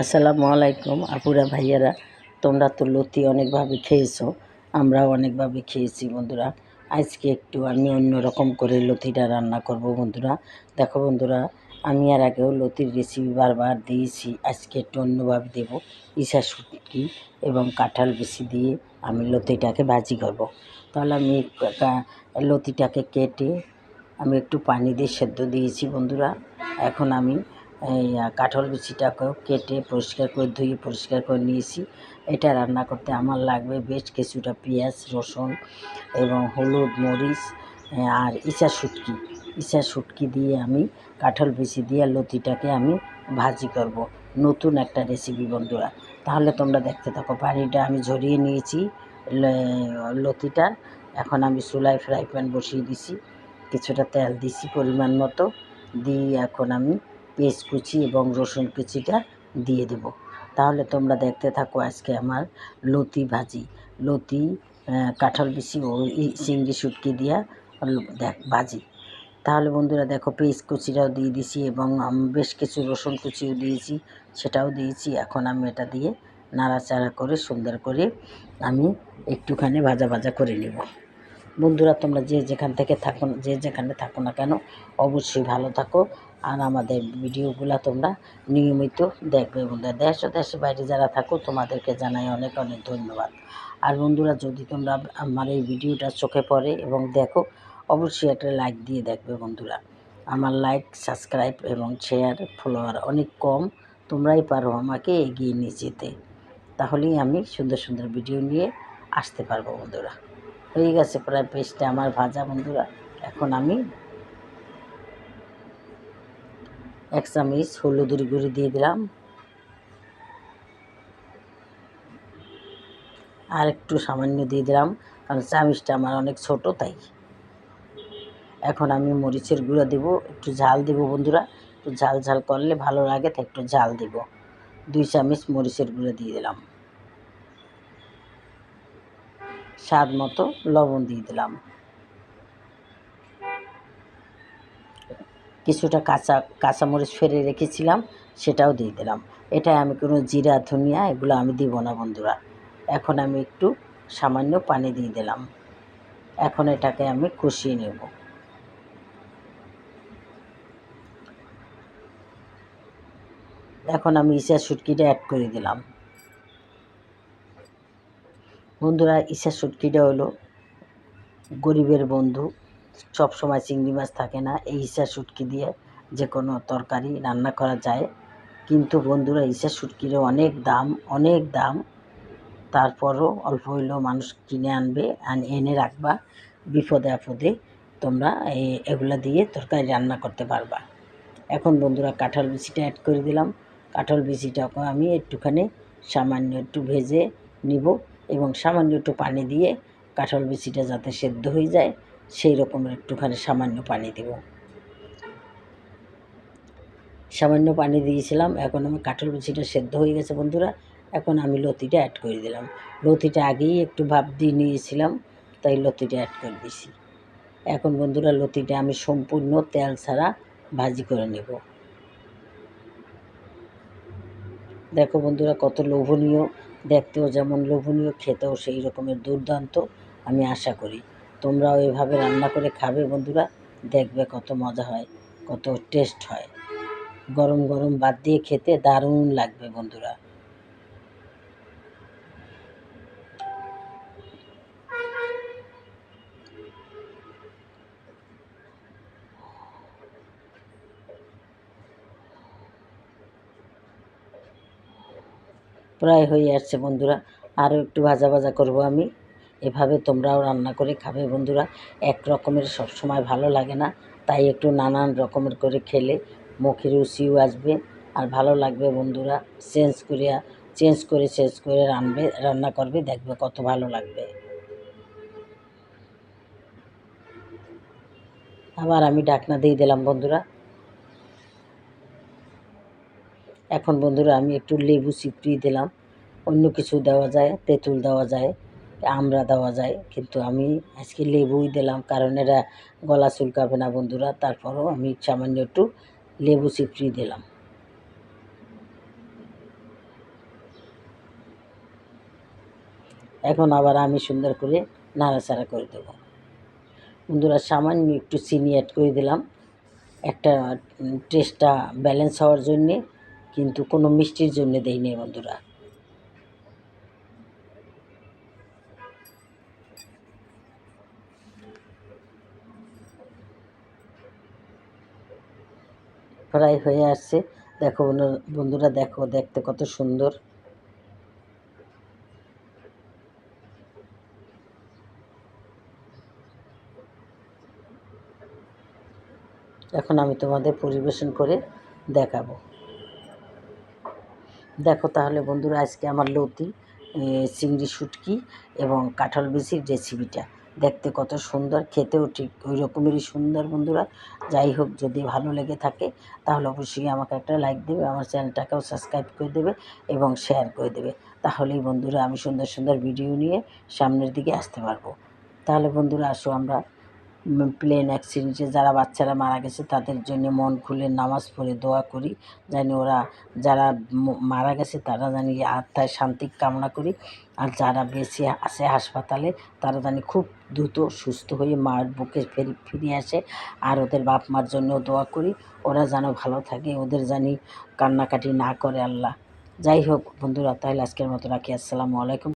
আসসালামু আলাইকুম আপুরা, ভাইয়ারা, তোমরা তো লতি অনেকভাবে খেয়েছো, আমরাও অনেকভাবে খেয়েছি বন্ধুরা। আজকে একটু আমি অন্যরকম করে লতিটা রান্না করব বন্ধুরা। দেখো বন্ধুরা, আমি আর আগেও লতির রেসিপি বারবার দিয়েছি, আজকে একটু অন্যভাবে দেব। ইসা শুটকি এবং কাঁঠাল বেশি দিয়ে আমি লতিটাকে ভাজি করব। তাহলে আমি লতিটাকে কেটে আমি একটু পানি দিয়ে সেদ্ধ দিয়েছি বন্ধুরা। এখন আমি এই কাঁঠাল বিচিটাকেও কেটে পরিষ্কার করে ধুয়ে পরিষ্কার করে নিয়েছি। এটা রান্না করতে আমার লাগবে বেশ কিছুটা পেঁয়াজ, রসুন এবং হলুদ, মরিচ আর ইচা শুটকি। ইচা শুটকি দিয়ে আমি কাঁঠাল বিচি দিয়ে লতিটাকে আমি ভাজি করব। নতুন একটা রেসিপি বন্ধুরা। তাহলে তোমরা দেখতে থাকো পানিটা আমি ঝরিয়ে নিয়েছি লতিটার এখন আমি চুলায় ফ্রাই প্যান বসিয়ে দিছি, কিছুটা তেল দিছি পরিমাণ মতো। দিয়ে এখন আমি পেঁয়াজ কুচি এবং রসুন কুচিটা দিয়ে দেব। তাহলে তোমরা দেখতে থাকো আজকে আমার লতি ভাজি। লতি কাঁঠাল বিচি ও চিংড়ি শুটকি দিয়া দেখ, ভাজি। তাহলে বন্ধুরা দেখো পেঁয়াজ কুচিটাও দিয়ে দিছি এবং বেশ কিছু রসুন কুচিও দিয়েছি, সেটাও দিয়েছি। এখন আমি এটা দিয়ে নাড়াচাড়া করে সুন্দর করে আমি একটুখানি ভাজা ভাজা করে নেব। বন্ধুরা, তোমরা যে যেখান থেকে থাকো যে যেখানে থাকো না কেন, অবশ্যই ভালো থাকো। আর আমাদের ভিডিওগুলো তোমরা নিয়মিত দেখবে বন্ধুরা। দেশ ও দেশের বাইরে যারা থাকো, তোমাদেরকে জানাই অনেক অনেক ধন্যবাদ। আর বন্ধুরা, যদি তোমরা আমার এই ভিডিওটা চোখে পড়ে এবং দেখো, অবশ্যই একটা লাইক দিয়ে দেখবে বন্ধুরা। আমার লাইক সাবস্ক্রাইব এবং শেয়ার ফলোয়ার অনেক কম, তোমরাই পারো আমাকে এগিয়ে নিয়ে যেতে। তাহলেই আমি সুন্দর সুন্দর ভিডিও নিয়ে আসতে পারব বন্ধুরা। হয়ে গেছে প্রায় পেস্টটা আমার ভাজা, বন্ধুরা। এখন আমি এক চামচ হলুদের গুঁড়ি দিয়ে দিলাম। আর একটু সামান্য দিয়ে দিলাম, কারণ চামচটা আমার অনেক ছোট, তাই। এখন আমি মরিচের গুঁড়ো দেব, একটু ঝাল দেব, বন্ধুরা। একটু ঝাল ঝাল করলে ভালো লাগে, তাই একটু ঝাল দেব। দুই চামচ মরিচের গুঁড়ো দিয়ে দিলাম। স্বাদ মতো লবণ দিয়ে দিলাম। কিছুটা কাঁচা, কাঁচামরিচ ফেলে রেখেছিলাম, সেটাও দিয়ে দিলাম। এটা আমি কোনো জিরা, ধনিয়া এগুলো আমি দিব না বন্ধুরা। এখন আমি একটু সামান্য পানি দিয়ে দিলাম। এখন এটাকে আমি কষিয়ে নেব। এখন আমি ইসা শুটকিটা অ্যাড করে দিলাম। বন্ধুরা ইসা শুটকিটা হলো গরিবের বন্ধু। সব সময় চিংড়ি মাছ থাকে না, এই ইসা শুটকি দিয়ে যে কোনো তরকারি রান্না করা যায়। কিন্তু বন্ধুরা ইসা শুটকিরও অনেক দাম অনেক দাম। তারপরও অল্প হইলেও মানুষ কিনে আনবে এনে রাখবা বিপদে আপদে। তোমরা এগুলা দিয়ে তরকারি রান্না করতে পারবা। এখন বন্ধুরা, কাঁঠাল বিচিটা অ্যাড করে দিলাম। কাঁঠাল বিচিটাকে আমি একটুখানি সামান্য একটু ভেজে নিব। এবং সামান্য একটু পানি দিয়ে কাঁঠাল বিচিটা যাতে সেদ্ধ হয়ে যায়, সেই রকমের একটুখানি সামান্য পানি দেব। সামান্য পানি দিয়েছিলাম, এখন আমি কাঁঠাল বিচিটা সেদ্ধ হয়ে গেছে বন্ধুরা, এখন আমি লতিটা অ্যাড করে দিলাম। লতিটা আগেই একটু ভাপ দিয়ে নিয়েছিলাম, তাই লতিটা অ্যাড করে দিছি এখন বন্ধুরা, লতিটা আমি সম্পূর্ণ তেল ছাড়া ভাজি করে নেব। দেখো বন্ধুরা, কত লোভনীয় দেখতেও যেমন লোভনীয়, খেতেও সেই রকমের দুর্দান্ত, আমি আশা করি। তোমরাও এভাবে রান্না করে খাবে বন্ধুরা, দেখবে কত মজা হয়, কত টেস্ট হয়। গরম গরম বাদ দিয়ে খেতে দারুণ লাগবে বন্ধুরা। প্রায় হয়ে আসছে বন্ধুরা। আরও একটু ভাজা ভাজা করব আমি। এভাবে তোমরাও রান্না করে খাবে বন্ধুরা। এক রকমের সবসময় ভালো লাগে না। তাই একটু নানান রকমের করে খেলে মুখে রুচিও আসবে আর ভালো লাগবে বন্ধুরা। চেঞ্জ করিয়া চেঞ্জ করে চেঞ্জ করে রানবে, রান্না করবে, দেখবে কত ভালো লাগবে। আবার আমি ডাকনা দিয়ে দিলাম বন্ধুরা। এখন বন্ধুরা আমি একটু লেবু চিপড়ি দিলাম। অন্য কিছু দেওয়া যায়, তেঁতুল দেওয়া যায় আমরা দেওয়া যায়, কিন্তু আমি আজকে লেবুই দিলাম কারণ এরা গলা চুলকাবে না বন্ধুরা, তারপরও আমি সামান্য একটু লেবু চিপড়ি দিলাম। এখন আবার আমি সুন্দর করে নাড়াচাড়া করে দেব। বন্ধুরা সামান্য একটু চিনি অ্যাড করে দিলাম। একটা টেস্টটা ব্যালেন্স হওয়ার জন্যে কিন্তু কোনো মিষ্টির জন্য দেইনি বন্ধুরা। ফ্রাই হয়ে আসছে। দেখো বন্ধু- বন্ধুরা, দেখো, দেখতে কত সুন্দর। এখন আমি তোমাদের পরিবেশন করে দেখাবো। দেখো তাহলে বন্ধুরা, আজকে আমার লতি চিংড়ি শুটকি এবং কাঁঠাল বিচির রেসিপিটা দেখতে কত সুন্দর, খেতেও ঠিক ওই রকমেরই সুন্দর বন্ধুরা। যাই হোক, যদি ভালো লেগে থাকে, তাহলে অবশ্যই আমাকে একটা লাইক দেবে, আমার চ্যানেলটাকেও সাবস্ক্রাইব করে দেবে এবং শেয়ার করে দেবে। তাহলেই বন্ধুরা, আমি সুন্দর সুন্দর ভিডিও নিয়ে সামনের দিকে আসতে পারব। তাহলে বন্ধুরা, আসো আমরা প্লেন অ্যাক্সিডেন্টে যারা বাচ্চারা মারা গেছে, তাদের জন্য মন খুলে নামাজ পড়ে দোয়া করি। জানি ওরা যারা মারা গেছে, তারা জানি আত্মায় শান্তি কামনা করি। আর যারা বেঁচে আছে হাসপাতালে, তারা জানি খুব দ্রুত সুস্থ হয়ে মার বুকে ফেরি ফিরে আসে। আর ওদের বাপ মার জন্য দোয়া করি। ওরা যেন ভালো থাকে, ওদের জানি কান্নাকাটি না করে আল্লাহ। যাই হোক বন্ধুরা, তাহলে আজকের মতো রাখি। আসসালামু আলাইকুম।